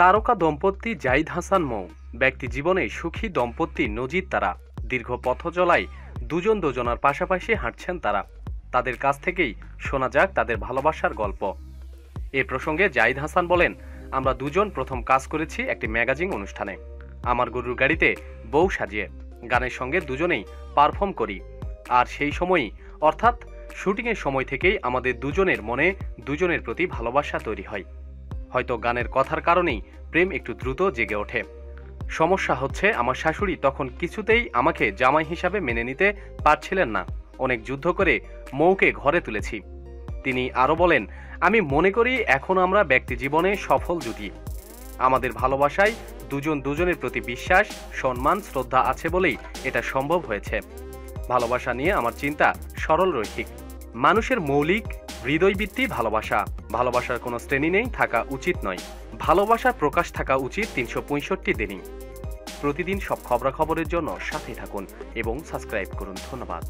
তারকা দম্পতি জাইদ হাসান মৌ, ব্যক্তি জীবনে সুখী দম্পতি নজির তারা। দীর্ঘ পথ চলায় দুজন দুজনার পাশাপাশি হাঁটছেন তারা। তাদের কাছ থেকেই শোনা যাক তাদের ভালোবাসার গল্প। এ প্রসঙ্গে জাইদ হাসান বলেন, আমরা দুজন প্রথম কাজ করেছি একটি ম্যাগাজিন অনুষ্ঠানে। আমার গরুর গাড়িতে বউ সাজিয়ে, গানের সঙ্গে দুজনেই পারফর্ম করি। আর সেই সময়ই, অর্থাৎ শুটিংয়ের সময় থেকেই আমাদের দুজনের মনে দুজনের প্রতি ভালোবাসা তৈরি হয়। হয়তো গানের কথার কারণেই প্রেম একটু দ্রুত জেগে ওঠে। সমস্যা হচ্ছে, আমার শাশুড়ি তখন কিছুতেই আমাকে জামাই হিসাবে মেনে নিতে পারছিলেন না। অনেক যুদ্ধ করে মৌকে ঘরে তুলেছি। তিনি আরও বলেন, আমি মনে করি এখন আমরা ব্যক্তি জীবনে সফল জুটি। আমাদের ভালোবাসায় দুজন দুজনের প্রতি বিশ্বাস, সম্মান, শ্রদ্ধা আছে বলেই এটা সম্ভব হয়েছে। ভালোবাসা নিয়ে আমার চিন্তা সরল রৈখিক। মানুষের মৌলিক হৃদয়বৃত্তি, ভালোবাসা। ভালোবাসার কোনো শ্রেণি নেই, থাকা উচিত নয়। ভালোবাসার প্রকাশ থাকা উচিত তিনশো পঁয়ষট্টি দিনই। প্রতিদিন সব খবরাখবরের জন্য সাথে থাকুন এবং সাবস্ক্রাইব করুন। ধন্যবাদ।